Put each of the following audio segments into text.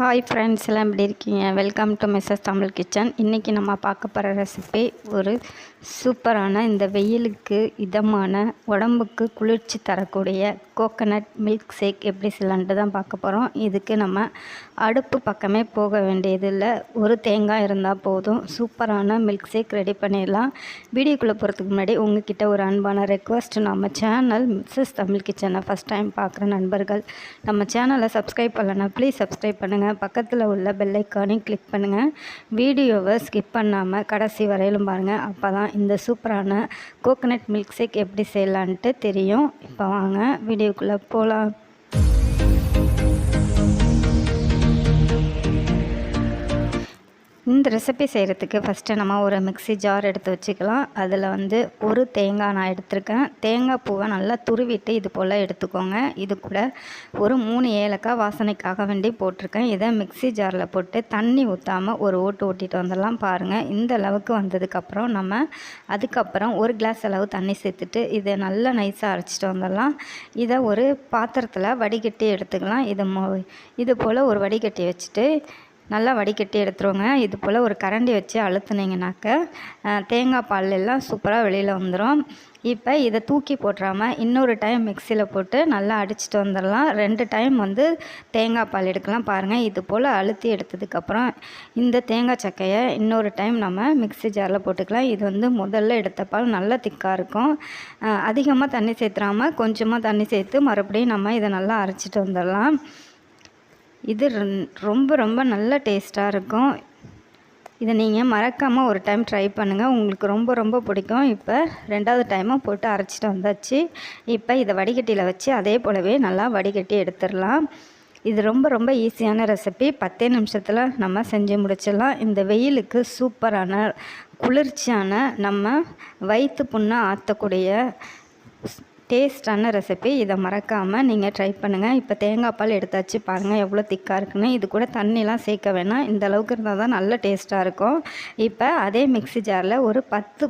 Hi friends எல்லாம் எப்படி இருக்கீங்க? Welcome to Mrs Tamil kitchen இன்றைக்கி நம்ம பார்க்க போகிற ரெசிபி ஒரு சூப்பரான இந்த வெயிலுக்கு இதமான உடம்புக்கு குளிர்ச்சி தரக்கூடிய கோகனட் மில்க் ஷேக் எப்படி செய்யலான்ட்டு தான் பார்க்க போகிறோம் இதுக்கு நம்ம அடுப்பு பக்கமே போக வேண்டியதில்லை. ஒரு தேங்காய் இருந்தால் போதும். சூப்பரான மில்க் ஷேக் ரெடி பண்ணிடலாம். வீடியோக்குள்ளே போகிறதுக்கு முன்னாடி உங்ககிட்ட ஒரு அன்பான ரெக்வஸ்ட் நம்ம சேனல் மிஸ்ஸஸ் தமிழ் கிச்சனை ஃபஸ்ட் டைம் பார்க்குற நண்பர்கள் நம்ம சேனலை சப்ஸ்கிரைப் பண்ணலன்னா ப்ளீஸ் சப்ஸ்கிரைப் பண்ணுங்கள் பக்கத்தில் உள்ள பெல்லைக்கானையும் கிளிக் பண்ணுங்கள் வீடியோவை ஸ்கிப் பண்ணாமல் கடைசி வரையிலும் பாருங்கள் அப்போ தான் இந்த சூப்பரான கோகனட் மில்க் ஷேக் எப்படி செய்யலான்ட்டு தெரியும். இப்போ வாங்க வீடியோக்குள்ளே போகலாம் இந்த ரெசிபி செய்கிறதுக்கு ஃபஸ்ட்டு நம்ம ஒரு மிக்ஸி ஜார் எடுத்து வச்சுக்கலாம். அதில் வந்து ஒரு தேங்காய் நான் எடுத்திருக்கேன். தேங்காய் பூவை நல்லா துருவிட்டு இது போல் எடுத்துக்கோங்க. இது கூட ஒரு மூணு ஏலக்காய் வாசனைக்காக வேண்டி போட்டிருக்கேன். இதை மிக்ஸி ஜாரில் போட்டு தண்ணி ஊற்றாமல் ஒரு ஓட்டு ஓட்டிட்டு வந்துடலாம் பாருங்கள் இந்த அளவுக்கு வந்ததுக்கப்புறம் நம்ம அதுக்கப்புறம் ஒரு கிளாஸ் அளவு தண்ணி சேர்த்துட்டு இதை நல்லா நைஸாக அரைச்சிட்டு வந்துடலாம். இதை ஒரு பாத்திரத்தில் வடிகட்டி எடுத்துக்கலாம். இது மொ இது போல் ஒரு வடிகட்டி வச்சுட்டு நல்லா வடிகட்டி எடுத்துருவோங்க. இது போல் ஒரு கரண்டி வச்சு அழுத்துனீங்கனாக்க தேங்காய் பால் எல்லாம் சூப்பராக வெளியில் வந்துடும் இப்போ இதை தூக்கி போட்டுறாமல் இன்னொரு டைம் மிக்சியில் போட்டு நல்லா அடிச்சுட்டு வந்துடலாம் ரெண்டு டைம் வந்து தேங்காய் பால் எடுக்கலாம் பாருங்கள் இது போல் அழுத்தி எடுத்ததுக்கப்புறம் இந்த தேங்காய் சக்கையை இன்னொரு டைம் நம்ம மிக்சி ஜாரில் போட்டுக்கலாம். இது வந்து முதல்ல எடுத்த பால் நல்லா திக்காக இருக்கும். அதிகமாக தண்ணி சேர்த்துறாமல் கொஞ்சமாக தண்ணி சேர்த்து மறுபடியும் நம்ம இதை நல்லா அரைச்சிட்டு வந்துடலாம் இது ரொம்ப ரொம்ப நல்ல டேஸ்ட்டாக இருக்கும். இதை நீங்கள் மறக்காமல் ஒரு டைம் ட்ரை பண்ணுங்கள் உங்களுக்கு ரொம்ப ரொம்ப பிடிக்கும். இப்போ ரெண்டாவது டைமும் போட்டு அரைச்சிட்டு வந்தாச்சு. இப்போ இதை வடிகட்டியில் வச்சு அதே போலவே நல்லா வடிகட்டி எடுத்துடலாம். இது ரொம்ப ரொம்ப ஈஸியான ரெசிபி. பத்தே நிமிஷத்தில் நம்ம செஞ்சு முடிச்சிடலாம். இந்த வெயிலுக்கு சூப்பரான குளிர்ச்சியான நம்ம வயிற்று புண்ணை ஆற்றக்கூடிய டேஸ்டான ரெசிபி. இதை மறக்காமல் நீங்கள் ட்ரை பண்ணுங்கள் இப்போ தேங்காய் பால் எடுத்தாச்சு பாருங்கள் எவ்வளோ திக்காக இருக்குன்னு. இது கூட தண்ணிலாம் சேர்க்க வேணாம். இந்த அளவுக்கு இருந்தால் தான் நல்ல டேஸ்ட்டாக இருக்கும். இப்போ அதே மிக்சி ஜாரில் ஒரு பத்து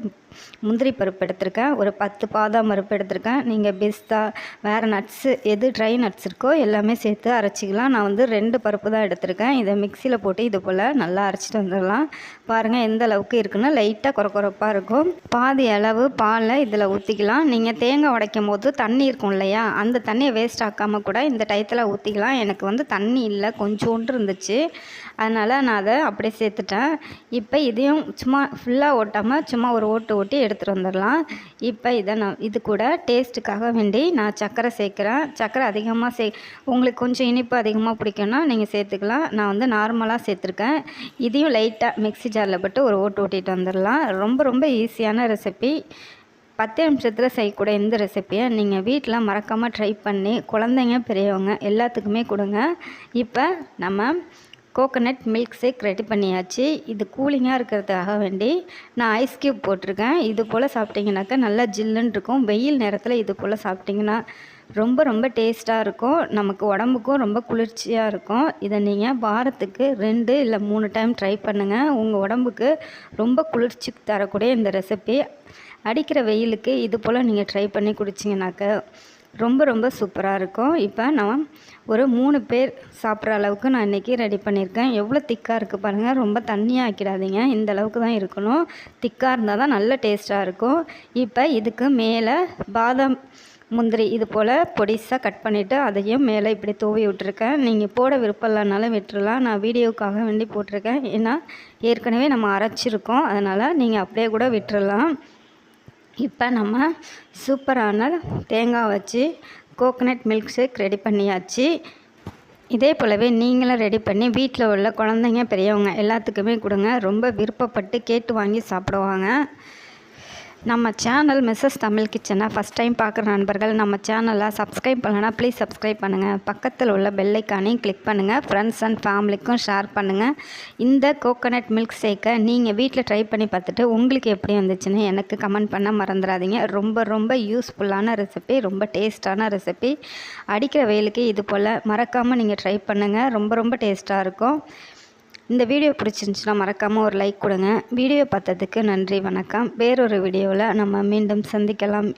முந்திரி பருப்பு எடுத்திருக்கேன். ஒரு பத்து பாதாம் பருப்பு எடுத்திருக்கேன். நீங்கள் பிஸ்தா வேறு நட்ஸு எது ட்ரை நட்ஸ் இருக்கோ எல்லாமே சேர்த்து அரைச்சிக்கலாம். நான் வந்து ரெண்டு பருப்பு தான் எடுத்திருக்கேன். இதை மிக்சியில் போட்டு இது போல் நல்லா அரைச்சிட்டு வந்துடலாம். பாருங்கள் எந்த அளவுக்கு இருக்குன்னா லைட்டாக குறக்குறப்பாக இருக்கும். பாதி அளவு பாலை இதில் ஊற்றிக்கலாம் நீங்கள் தேங்காய் உடைக்கும் போது தண்ணி இருக்கும் இல்லையா? அந்த தண்ணியை வேஸ்ட் ஆக்காமல் கூட இந்த டயத்தில் ஊற்றிக்கலாம் எனக்கு வந்து தண்ணி இல்லை கொஞ்சோண்டு இருந்துச்சு. அதனால் நான் அதை அப்படியே சேர்த்துட்டேன். இப்போ இதையும் சும்மா ஃபுல்லாக ஓட்டாமல் சும்மா ஒரு ஓட்டு ஓட்டி எடுத்துகிட்டு வந்துடலாம். இப்போ இதை நான் இது கூட டேஸ்ட்டுக்காக வேண்டி நான் சர்க்கரை சேர்க்குறேன். சர்க்கரை அதிகமாக சே உங்களுக்கு கொஞ்சம் இனிப்பு அதிகமாக பிடிக்கும்னா நீங்கள் சேர்த்துக்கலாம். நான் வந்து நார்மலாக சேர்த்துருக்கேன். இதையும் லைட்டாக மிக்ஸி ஜாரில் போட்டு ஒரு ஓட்டு ஓட்டிகிட்டு வந்துடலாம். ரொம்ப ரொம்ப ஈஸியான ரெசிபி பத்து நிமிஷத்தில் செய்யக்கூடிய இந்த ரெசிப்பியை நீங்கள் வீட்டில் மறக்காமல் ட்ரை பண்ணி குழந்தைங்க பெரியவங்க எல்லாத்துக்குமே கொடுங்க. இப்போ நம்ம கோகோனட் மில்க் ஷேக் ரெடி பண்ணியாச்சு. இது கூலிங்காக இருக்கிறதுக்காக வேண்டி நான் ஐஸ் க்யூப் போட்டிருக்கேன். இது போல் சாப்பிட்டிங்கனாக்கா நல்லா ஜில்லுன்னு இருக்கும். வெயில் நேரத்தில் இது போல் சாப்பிட்டிங்கன்னா ரொம்ப ரொம்ப டேஸ்ட்டாக இருக்கும். நமக்கு உடம்புக்கும் ரொம்ப குளிர்ச்சியாக இருக்கும். இதை நீங்கள் வாரத்துக்கு ரெண்டு இல்லை மூணு டைம் ட்ரை பண்ணுங்கள் உங்கள் உடம்புக்கு ரொம்ப குளிர்ச்சி தரக்கூடிய இந்த ரெசிபி அடிக்கிற வெயிலுக்கு இது போல் நீங்கள் ட்ரை பண்ணி குடிச்சிங்கனாக்க ரொம்ப ரொம்ப சூப்பராக இருக்கும். இப்போ நான் ஒரு மூணு பேர் சாப்பிட்ற அளவுக்கு நான் இன்றைக்கி ரெடி பண்ணியிருக்கேன். எவ்வளோ திக்காக இருக்குது பாருங்கள் ரொம்ப தண்ணியாக ஆக்கிடாதீங்க. இந்த அளவுக்கு தான் இருக்கணும். திக்காக இருந்தால் தான் நல்ல டேஸ்ட்டாக இருக்கும். இப்போ இதுக்கு மேலே பாதாம் முந்திரி இது போல் பொடிசாக கட் பண்ணிவிட்டு அதையும் மேலே இப்படி தூவி விட்டுருக்கேன். நீங்கள் போட விருப்பம் இல்லைனாலும் விட்டுறலாம். நான் வீடியோக்காக வேண்டி போட்டிருக்கேன். ஏன்னா ஏற்கனவே நம்ம அரைச்சிருக்கோம். அதனால் நீங்கள் அப்படியே கூட விட்டுறலாம். இப்போ நம்ம சூப்பரான தேங்காய் வச்சு கோகனட் மில்க் ஷேக் ரெடி பண்ணியாச்சு. இதே போலவே நீங்களும் ரெடி பண்ணி வீட்டில் உள்ள குழந்தைங்க பெரியவங்க எல்லாத்துக்குமே கொடுங்க. ரொம்ப விருப்பப்பட்டு கேட்டு வாங்கி சாப்பிடுவாங்க. நம்ம சேனல் மிஸ்ஸஸ் தமிழ் கிச்சனை ஃபஸ்ட் டைம் பார்க்குற நண்பர்கள் நம்ம சேனலை சப்ஸ்கிரைப் பண்ணலைன்னா ப்ளீஸ் சப்ஸ்கிரைப் பண்ணுங்கள் பக்கத்தில் உள்ள பெல்லைக்கானையும் கிளிக் பண்ணுங்கள் ஃப்ரெண்ட்ஸ் அண்ட் ஃபேமிலிக்கும் ஷேர் பண்ணுங்கள் இந்த கோகோனட் மில்க் ஷேக்கை நீங்கள் வீட்டில் ட்ரை பண்ணி பார்த்துட்டு உங்களுக்கு எப்படி வந்துச்சுன்னு எனக்கு கமெண்ட் பண்ண மறந்துடாதீங்க. ரொம்ப ரொம்ப யூஸ்ஃபுல்லான ரெசிபி ரொம்ப டேஸ்ட்டான ரெசிபி அடிக்கிற வெயிலுக்கு இது போல் மறக்காமல் நீங்கள் ட்ரை பண்ணுங்கள் ரொம்ப ரொம்ப டேஸ்ட்டாக இருக்கும். இந்த வீடியோ பிடிச்சிருந்துச்சுன்னா மறக்காமல் ஒரு லைக் கொடுங்க. வீடியோ பார்த்ததுக்கு நன்றி வணக்கம். வேறொரு வீடியோவில் நம்ம மீண்டும் சந்திக்கலாம்.